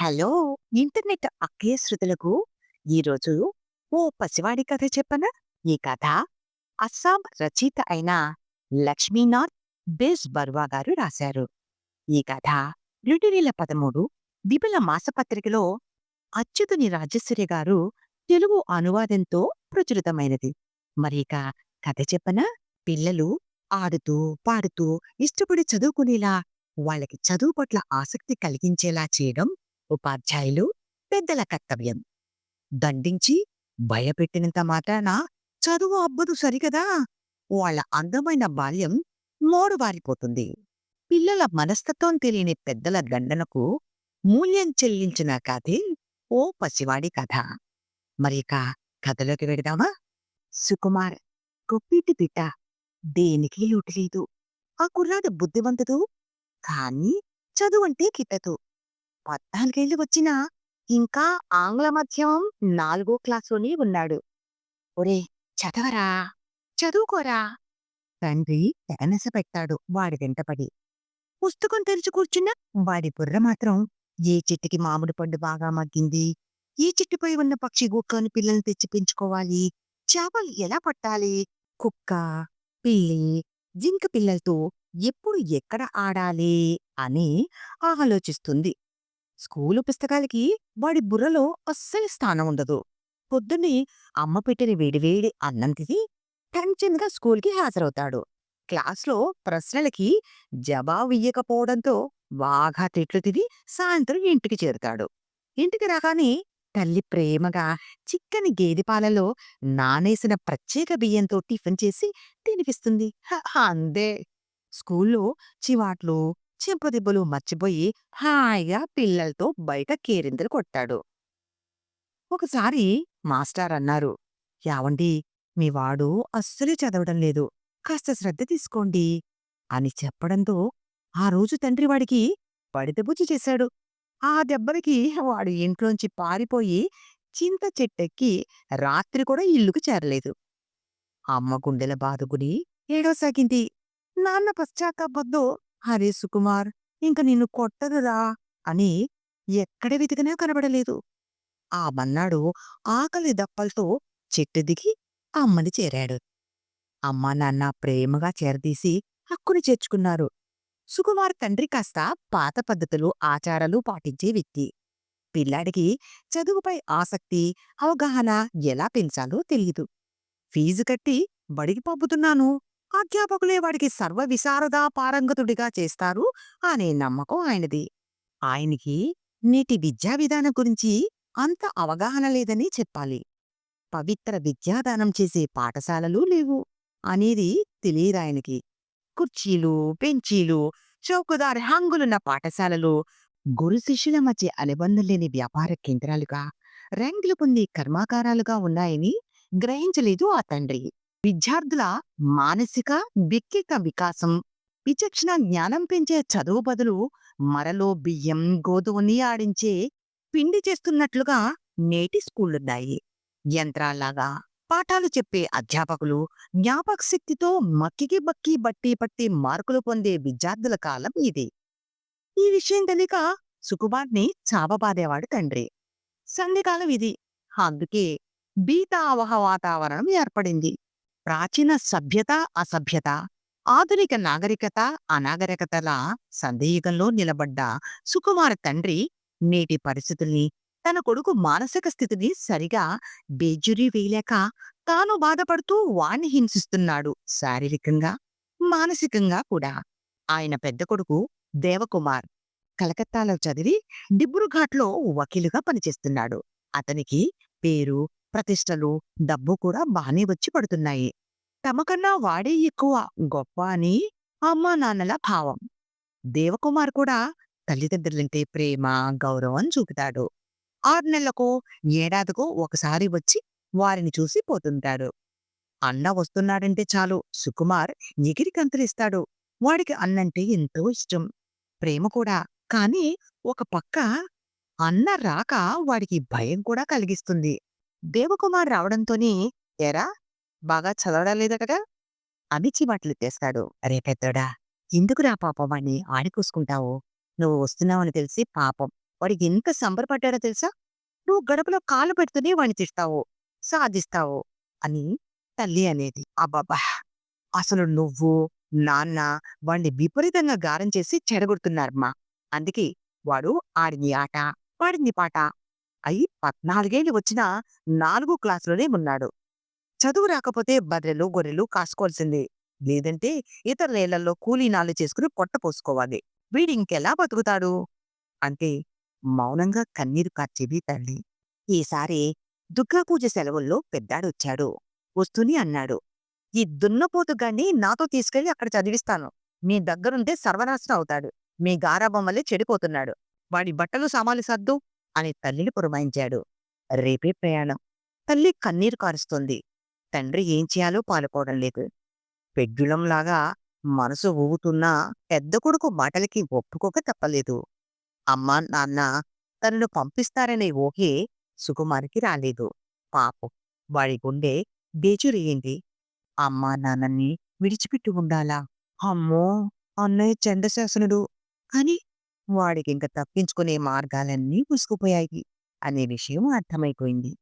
Hello! Internet అక్కయ్య శృతులకు ఈరోజు ఓ పసివాడి కథ చెప్పనా? ఈ కథ అస్సాం రచయిత అయిన లక్ష్మీనాథ్ బేస్ బర్వా గారు రాశారు. ఈ కథ రెండు వేల పదమూడు విపుల మాసపత్రికలో అచ్యుతుని రాజేశ్వరి గారు తెలుగు అనువాదంతో ప్రచురితమైనది. మరి ఇక కథ చెప్పనా? పిల్లలు ఆడుతూ పాడుతూ ఇష్టపడి చదువుకునేలా వాళ్ళకి చదువు పట్ల ఆసక్తి కలిగించేలా చేయడం ఉపాధ్యాయులు పెద్దల కర్తవ్యం. దండించి భయపెట్టినంత మాత్రాన? చదువు అబ్బదు సరికదా వాళ్ళ అందమైన బాల్యం మోడుబారిపోతుంది పిల్లల మనస్తత్వం తెలియని పెద్దల దండనకు మూల్యం చెల్లించిన కథే ఓ పసివాడి కథ. మరిక కథలోకి వెడదామా సుకుమార్ గొప్పిటి బిడ్డ. దేనికి లోటులేదు ఆ కుర్రాడు బుద్ధివంతుడు కానీ చదువంటే కిట్టదు. పద్నాలుగేళ్ళు వచ్చినా ఇంకా ఆంగ్ల మాధ్యమం నాలుగో క్లాసులోనే ఉన్నాడు. ఒరే చదవరా? చదువుకోరా? తండ్రి తెగనెస పెట్టాడు వాడి వెంటపడి. పుస్తకం తెరిచి కూర్చున్నా వాడి బుర్ర మాత్రం ఏ చెట్టుకి మామిడి పండు బాగా మగ్గింది? ఏ చెట్టుపై ఉన్న పక్షి గుక్కని పిల్లల్ని తెచ్చి పెంచుకోవాలి? చేపలు ఎలా పట్టాలి? కుక్క పిల్లి జింక పిల్లలతో ఎప్పుడు ఎక్కడ ఆడాలి? అని ఆలోచిస్తుంది. స్కూలు పుస్తకాలకి వాడి బుర్రలో అస్సలు స్థానం ఉండదు. పొద్దున్నే అమ్మ పెట్టిన వేడివేడి అన్నం తిని టెన్షన్గా స్కూల్కి హాజరవుతాడు. క్లాస్లో ప్రశ్నలకి జవాబు ఇయ్యకపోవడంతో బాగా తిట్లు తిని సాయంత్రం ఇంటికి చేరుతాడు. ఇంటికి రాగానే తల్లి ప్రేమగా చిక్కని గేదె పాలలో నానేసిన ప్రత్యేక బియ్యంతో టిఫిన్ చేసి తినిపిస్తుంది. అందే. స్కూల్లో చివాట్లు చెంపదెబ్బలు మర్చిపోయి హాయిగా పిల్లలతో బయట కేరింతలు కొట్టాడు. ఒకసారి మాస్టర్ అన్నారు యావండి మీ వాడు అస్సలు చదవడం లేదు. కాస్త శ్రద్ధ తీసుకోండి అని చెప్పడంతో ఆ రోజు తండ్రి వాడికి పడితబుచ్చి చేశాడు. ఆ దెబ్బలకి వాడు ఇంట్లోంచి పారిపోయి చింత చెట్టెక్కి రాత్రి కూడా ఇల్లుకు చేరలేదు. అమ్మ గుండెల బాదుకుని ఏడోసాగింది నాన్న పశ్చాత్తాపంతో హరే సుకుమార్ ఇంక నిన్ను కొట్టదురా అని ఎక్కడ వెతికినా కనబడలేదు. ఆ మన్నాడు ఆకలి దప్పలతో చెట్టు దిగి అమ్మని చేరాడు. అమ్మా నాన్న ప్రేమగా చేరదీసి హక్కుని చేర్చుకున్నారు. సుకుమార్ తండ్రి కాస్త పాత పద్ధతులు ఆచారాలు పాటించే వ్యక్తి. పిల్లాడికి చదువుపై ఆసక్తి అవగాహన ఎలా పెంచాలో తెలియదు ఫీజు కట్టి బడికి పంపుతున్నాను. అధ్యాపకులే వాడికి సర్వ విశారదా పారంగతుడిగా చేస్తారు అనే నమ్మకం ఆయనది. ఆయనకి నేటి విద్యా విధానం గురించి అంత అవగాహన లేదని చెప్పాలి. పవిత్ర విద్యాదానం చేసే పాఠశాలలు లేవు అనేది తెలియదాయనకి కుర్చీలు బెంచీలు చౌకదారి హంగులున్న పాఠశాలలు గురు శిష్యుల మధ్య అనుబంధం లేని వ్యాపార కేంద్రాలుగా రంగులు పొంది కర్మాగారాలుగా ఉన్నాయని గ్రహించలేదు ఆ తండ్రి. విద్యార్థుల మానసిక వ్యక్తిత్వ వికాసం విచక్షణ జ్ఞానం పెంచే చదువు బదులు మరలో బియ్యం గోధుమని ఆడించే పిండి చేస్తున్నట్లుగా నేటి స్కూళ్ళున్నాయి. యంత్రాల్లాగా పాఠాలు చెప్పే అధ్యాపకులు జ్ఞాపక శక్తితో మక్కికి బక్కి బట్టి పట్టి మార్కులు పొందే విద్యార్థుల కాలం ఇది. ఈ విషయం తెలియక సుకుమార్ని చావబాదేవాడు తండ్రి. సంధికాలం ఇది. అందుకే బీతావహ వాతావరణం ఏర్పడింది. ప్రాచీన సభ్యత అసభ్యత ఆధునిక నాగరికత అనాగరికతల సందేహంలో నిలబడ్డ సుకుమార తండ్రి నేటి పరిస్థితుల్ని తన కొడుకు మానసిక స్థితిని సరిగా బేజురీ వేయలేక తాను బాధపడుతూ వాణ్ణి హింసిస్తున్నాడు శారీరకంగా మానసికంగా కూడా. ఆయన పెద్ద కొడుకు దేవకుమార్ కలకత్తాలో చదివి డిబ్రూఘాట్లో వకీలుగా పనిచేస్తున్నాడు. అతనికి పేరు ప్రతిష్టలు డబ్బు కూడా బానే వచ్చి పడుతున్నాయి. తమకన్నా వాడే ఎక్కువ గొప్ప అని అమ్మా నాన్నల భావం. దేవకుమార్ కూడా తల్లిదండ్రులంటే ప్రేమ గౌరవం చూపుతాడు. ఆరు నెలలకు ఏడాదికో ఒకసారి వచ్చి వారిని చూసి పోతుంటాడు. అన్న వస్తున్నాడంటే చాలు సుకుమార్ ఎగిరి కంతరిస్తాడు. వాడికి అన్నంటే ఎంతో ఇష్టం. ప్రేమ కూడా కాని ఒక పక్క అన్న రాక వాడికి భయం కూడా కలిగిస్తుంది. దేవకుమార్ రావడంతోనే ఎరా బాగా చదవడం లేదటగా అని చివాట్లు తెస్తాడు అరే పెద్దోడా ఎందుకురా పాపం వాడిని ఆడికూసుకుంటావు నువ్వు వస్తున్నావని తెలిసి పాపం. వాడికి ఎంత సంబరపడ్డాడో తెలుసా? నువ్వు గడపలో కాలు పెడుతూనే వాడిని తిస్తావు సాధిస్తావు అని తల్లి అనేది. అబ్బాబా అసలు నువ్వు నాన్న వాడిని విపరీతంగా గారం చేసి చెడగొడుతున్నారమ్మా. అందుకే వాడు ఆడిని ఆట పాడింది పాట అయి పద్నాలుగేళ్ళు వచ్చినా నాలుగో క్లాసులోనే ఉన్నాడు. చదువు రాకపోతే బర్రెలు గొర్రెలు కాసుకోవాల్సిందే. లేదంటే ఇతర నేలల్లో కూలీనాలు చేసుకుని పొట్ట పోసుకోవాలి. ఇంకెలా బతుకుతాడు? అంటే మౌనంగా కన్నీరు కార్చేది తల్లి. ఈసారి దుర్గాపూజ సెలవుల్లో పెద్దాడొచ్చాడు. వస్తూనే అన్నాడు. ఈ దున్నపోతుగాన్ని నాతో తీసుకెళ్ళి అక్కడ చదివిస్తాను. మీ దగ్గరుంటే సర్వనాశనం అవుతాడు. మీ గారాబొమ్మలే వల్లే చెడిపోతున్నాడు. వాడి బట్టలు సామాలు సర్దు. అని తల్లిని పురమాయించాడు. రేపే ప్రయాణం. తల్లి కన్నీరు కారుస్తోంది. తండ్రి ఏం చేయాలో పాలుపోవడం లేదు. పెడ్డులంలాగా మనసు ఊగుతున్నా పెద్ద కొడుకు మాటలకి ఒప్పుకోక తప్పలేదు. అమ్మా నాన్న తనను పంపిస్తారనే ఊహే సుకుమారికి రాలేదు. పాపం వాడి గుండె బేచురిగింది. అమ్మా నాన్నని విడిచిపెట్టి ఉండాలా? అమ్మో! అన్నయ్య చండశాసనుడు అని వాడికింక తప్పించుకునే మార్గాలన్నీ పుసుకుపోయాయి అనే విషయం అర్థమైపోయింది.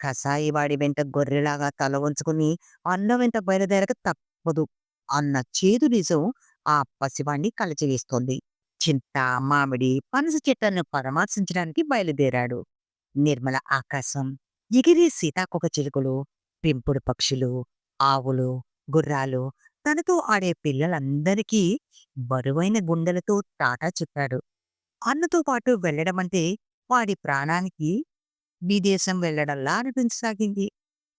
కసాయి వాడి వెంట గొర్రెలాగా తల ఉంచుకుని అన్న వెంట బయలుదేరక తప్పదు అన్న చేదు నిజం ఆ పసివాణ్ణి కలచివేస్తోంది. చింత మామిడి పనస చెట్లను పరామర్శించడానికి బయలుదేరాడు. నిర్మల ఆకాశం ఎగిరే సీతాకొక చిలుకలు పెంపుడు పక్షులు ఆవులు గుర్రాలు తనతో ఆడే పిల్లలందరికీ బరువైన గుండెలతో టాటా చెప్పాడు. అన్నతో పాటు వెళ్ళడమంటే వాడి ప్రాణానికి విదేశం వెళ్ళడంలా అనిపించసాగింది.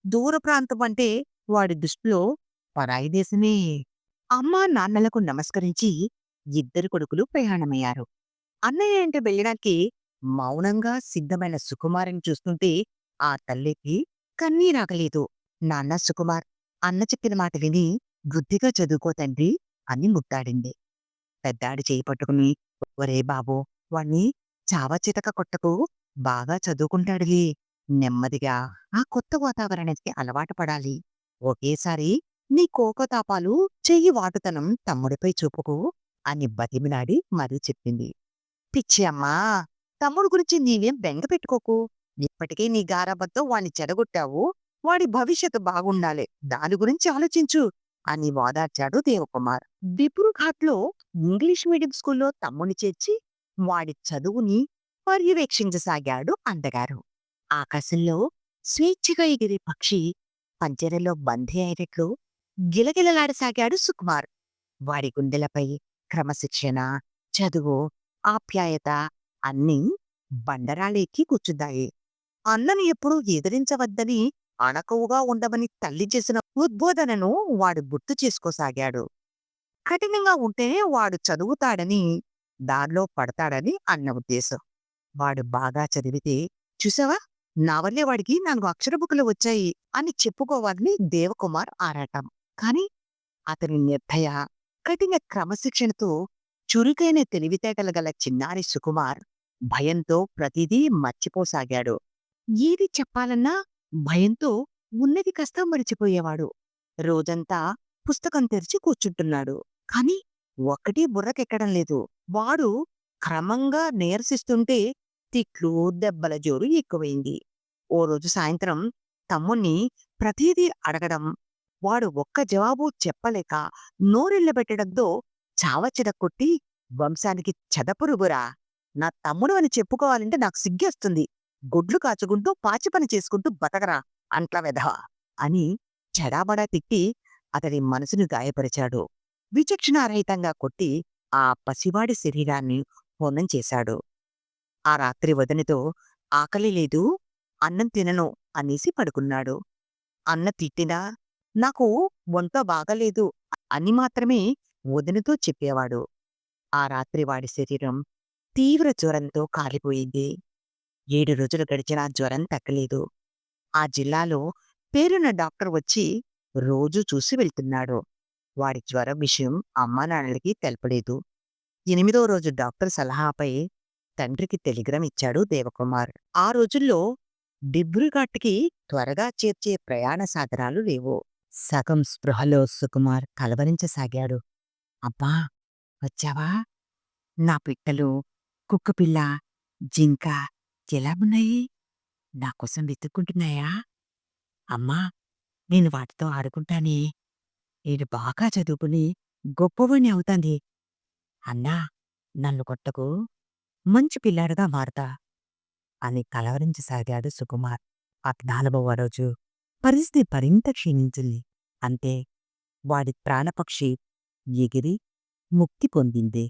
దూర ప్రాంతం అంటే వాడి దృష్టిలో పరాయి దేశమే. అమ్మా నాన్నలకు నమస్కరించి ఇద్దరు కొడుకులు ప్రయాణమయ్యారు. అన్నయ్య అంటే వెళ్ళడానికి మౌనంగా సిద్ధమైన సుకుమారిని చూస్తుంటే ఆ తల్లికి కన్నీరాగలేదు. నాన్న సుకుమార్ అన్న చెప్పిన మాట విని బుద్ధిగా చదువుకో తండ్రి అని ముట్టాడింది పెద్దాడి చేయి పట్టుకుని ఒరే బాబు వాణ్ణి చావచితక కొట్టకు బాగా చదువుకుంటాడులే. నెమ్మదిగా ఆ కొత్త వాతావరణానికి అలవాటు పడాలి. ఒకేసారి నీ కోకతాపాలు చెయ్యి వాటుతనం తమ్ముడిపై చూపుకు అని బతిమిలాడి మరీ చెప్పింది. పిచ్చి అమ్మా తమ్ముడు గురించి నీవేం బెంగ పెట్టుకోకు. ఇప్పటికే నీ గారాబద్తో వాణ్ణి చెడగొట్టావు. వాడి భవిష్యత్తు బాగుండాలి. దాని గురించి ఆలోచించు. అని వాదార్చాడు దేవకుమార్. దిపురుఘాట్లో ఇంగ్లీష్ మీడియం స్కూల్లో తమ్ముని చేర్చి వాడి చదువుని పర్యవేక్షించసాగాడు అందగారు. ఆకాశంలో స్వేచ్ఛగా ఎగిరే పక్షి పంజరలో బందీ అయినట్లు గిలగిలలాడసాగాడు సుకుమార్. వాడి గుండెలపై క్రమశిక్షణ చదువు ఆప్యాయత అన్నీ బండరాళ్ళెక్కి కూర్చున్నాయి. అన్నని ఎప్పుడూ ఎదిరించవద్దని అణకువగా ఉండమని తల్లి చేసిన ఉద్బోధనను వాడు గుర్తు చేసుకోసాగాడు. కఠినంగా ఉంటేనే వాడు చదువుతాడని దారిలో పడతాడని అన్న ఉద్దేశం. వాడు బాగా చదివితే చూసావా? నా వల్లే వాడికి నాలుగు అక్షరబుక్కులు వచ్చాయి అని చెప్పుకోవాలని దేవకుమార్ ఆరాటం. కాని అతని నిర్భయ కఠిన క్రమశిక్షణతో చురుకైన తెలివితేటలు గల చిన్నారి సుకుమార్ భయంతో ప్రతిదీ మర్చిపోసాగాడు. ఏది చెప్పాలన్నా భయంతో ఉన్నది కాస్త మరిచిపోయేవాడు. రోజంతా పుస్తకం తెరిచి కూర్చుంటున్నాడు. కాని ఒక్కటీ బుర్రకెక్కడం లేదు. వాడు క్రమంగా నీరసిస్తుంటే తిట్లు దెబ్బల జోరు ఎక్కువైంది. ఓ రోజు సాయంత్రం తమ్ముణ్ణి ప్రతిదీ అడగడం వాడు ఒక్క జవాబు చెప్పలేక నోరెళ్ళబెట్టడంతో చావచెడ కొట్టి వంశానికి చెదపురుగురా. నా తమ్ముడు అని చెప్పుకోవాలంటే నాకు సిగ్గేస్తుంది. గుడ్లు కాచుకుంటూ పాచి పని చేసుకుంటూ బతకరా అంట్ల వెధ అని చెడాబడా తిట్టి అతడి మనసును గాయపరిచాడు. విచక్షణారహితంగా కొట్టి ఆ పసివాడి శరీరాన్ని హోనం చేశాడు. ఆ రాత్రి వదనితో ఆకలి లేదు అన్నం తినను అనేసి పడుకున్నాడు. అన్న తిట్టినా నాకు వంట బాగలేదు అని మాత్రమే వదినతో చెప్పేవాడు. ఆ రాత్రి వాడి శరీరం తీవ్ర జ్వరంతో కాలిపోయింది. ఏడు రోజులు గడిచినా జ్వరం తగ్గలేదు. ఆ జిల్లాలో పేరున్న డాక్టర్ వచ్చి రోజూ చూసి వెళ్తున్నాడు. వాడి జ్వరం విషయం అమ్మా నాన్నలకి తెలపలేదు. ఎనిమిదో రోజు డాక్టర్ సలహాపై తండ్రికి టెలిగ్రామ్ ఇచ్చాడు దేవకుమార్. ఆ రోజుల్లో డిబ్రూఘాట్కి త్వరగా చేర్చే ప్రయాణ సాధనాలు లేవు. సగం స్పృహలో సుకుమార్ కలవరించసాగాడు. అబ్బా! వచ్చావా? నా పిట్టలు కుక్కపిల్ల జింక ఎలా ఉన్నాయి? నా కోసం వెతుక్కుంటున్నాయా? అమ్మా నేను వాటితో ఆడుకుంటానే. నేను బాగా చదువుకుని గొప్పవాణ్ణి అవుతాంది. అన్నా నన్ను కొట్టకు. మంచి పిల్లాడుగా మారుతా అని కలవరించసాగాడు సుకుమార్. పద్నాలుగవ రోజు పరిస్థితి మరింత క్షీణించింది. అంతే వాడి ప్రాణపక్షి ఎగిరి ముక్తి పొందింది.